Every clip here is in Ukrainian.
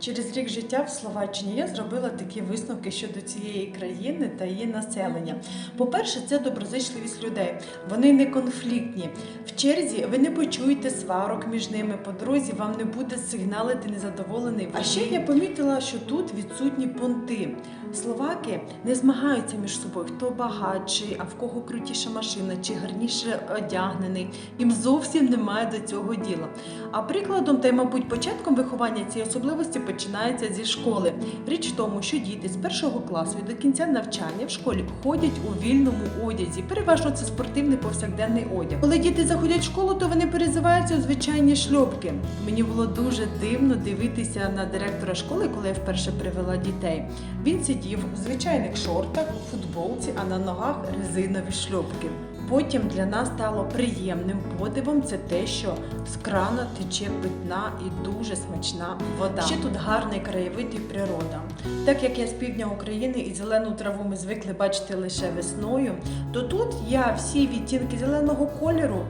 Через рік життя в Словаччині я зробила такі висновки щодо цієї країни та її населення. По-перше, це доброзичливість людей. Вони не конфліктні. В черзі ви не почуєте сварок між ними. По дорозі вам не буде сигналити незадоволений. А ще я помітила, що тут відсутні понти. Словаки не змагаються між собою, хто багатший, а в кого крутіша машина чи гарніше одягнений. Їм зовсім немає до цього діла. А прикладом та й, мабуть, початком виховання цієї особливості починається зі школи. Річ в тому, що діти з першого класу і до кінця навчання в школі ходять у вільному одязі. Переважно це спортивний повсякденний одяг. Коли діти заходять в школу, то вони перезиваються у звичайні шльопки. Мені було дуже дивно дивитися на директора школи, коли я вперше привела дітей. Він сидів у звичайних шортах, у футболці, а на ногах резинові шльопки. Потім для нас стало приємним подивом це те, що з крана тече питна і дуже смачна вода. Ще тут гарний краєвид і природа. Так як я з півдня України і зелену траву ми звикли бачити лише весною, то тут я всі відтінки зеленого кольору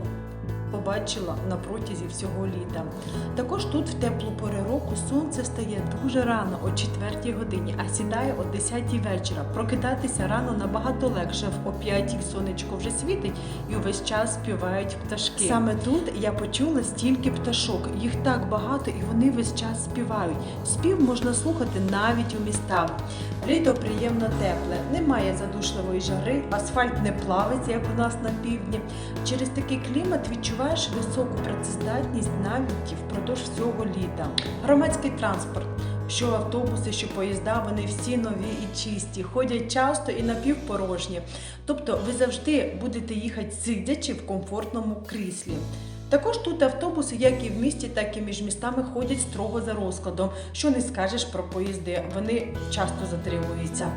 побачила на протязі всього літа. Також тут в теплу пору року сонце стає дуже рано, о 4 годині, а сідає о 10 вечора. Прокидатися рано набагато легше. В о 5 сонечко вже світить і увесь час співають пташки. Саме тут я почула стільки пташок. Їх так багато, і вони весь час співають. Спів можна слухати навіть у містах. Літо приємно тепле, немає задушливої жари, асфальт не плавиться, як у нас на півдні. Через такий клімат відчуваєш високу працездатність навіть впродовж всього літа. Громадський транспорт. Що автобуси, що поїзда, вони всі нові і чисті, ходять часто і напівпорожні. Тобто ви завжди будете їхати сидячи в комфортному кріслі. Також тут автобуси, як і в місті, так і між містами ходять строго за розкладом. Що не скажеш про поїзди, вони часто затримуються.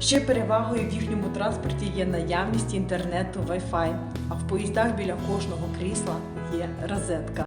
Ще перевагою в їхньому транспорті є наявність інтернету Wi-Fi, а в поїздах біля кожного крісла є розетка.